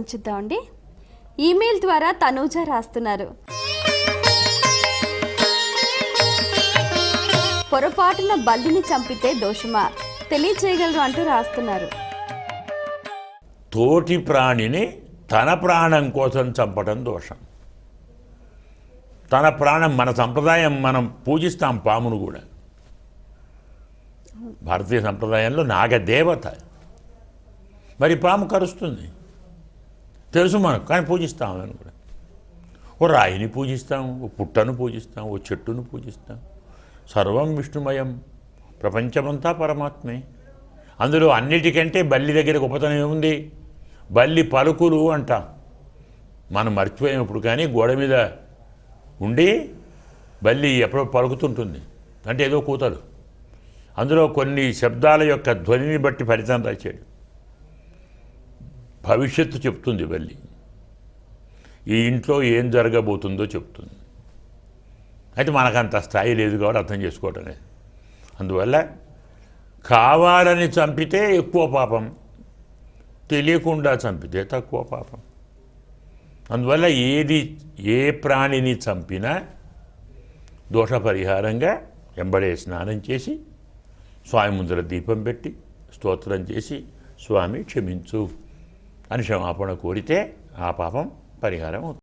చూద్దామండి ఈమెయిల్ ద్వారా తనూజ రాస్తున్నారు. పొరపాటున బల్లిని చంపితే దోషమా? తెలియచేయగలరు అంటూ రాస్తున్నారు. తోటి ప్రాణిని తన ప్రాణం కోసం చంపడం దోషం. తన ప్రాణం మన సంప్రదాయం మనం పూజిస్తాం పామును కూడా. భారతీయ సంప్రదాయంలో నాగదేవత. మరి పాము కరుస్తుంది. తెలుసు మనకు కానీ పూజిస్తాం అని కూడా. ఓ రాయిని పూజిస్తాం ఓ పుట్టను పూజిస్తాం ఓ చెట్టును పూజిస్తాం. సర్వం విష్ణుమయం ప్రపంచమంతా పరమాత్మే. అందులో అన్నిటికంటే బల్లి దగ్గర గొప్పతనం ఏముంది? బల్లి పలుకులు అంటాం. మనం మర్చిపోయాం ఇప్పుడు కానీ గోడ మీద ఉండి బల్లి ఎప్పుడో పలుకుతుంటుంది. అంటే ఏదో కూతలు. అందులో కొన్ని శబ్దాల యొక్క ధ్వనిని బట్టి ఫలితం రాశాడు భవిష్యత్తు చెప్తుంది వెళ్ళి. ఈ ఇంట్లో ఏం జరగబోతుందో చెప్తుంది. అయితే మనకు అంత స్థాయి లేదు కాబట్టి అర్థం చేసుకోవటమే అందువల్ల కావాలని చంపితే ఎక్కువ పాపం తెలియకుండా చంపితే తక్కువ పాపం. అందువల్ల ఏది ఏ ప్రాణిని చంపినా దోష పరిహారంగా వెంబడే స్నానం చేసి స్వామి ముందర దీపం పెట్టి స్తోత్రం చేసి స్వామి క్షమించు. అని క్షమాపణ కోరితే ఆ పాపం పరిహారం అవుతుంది.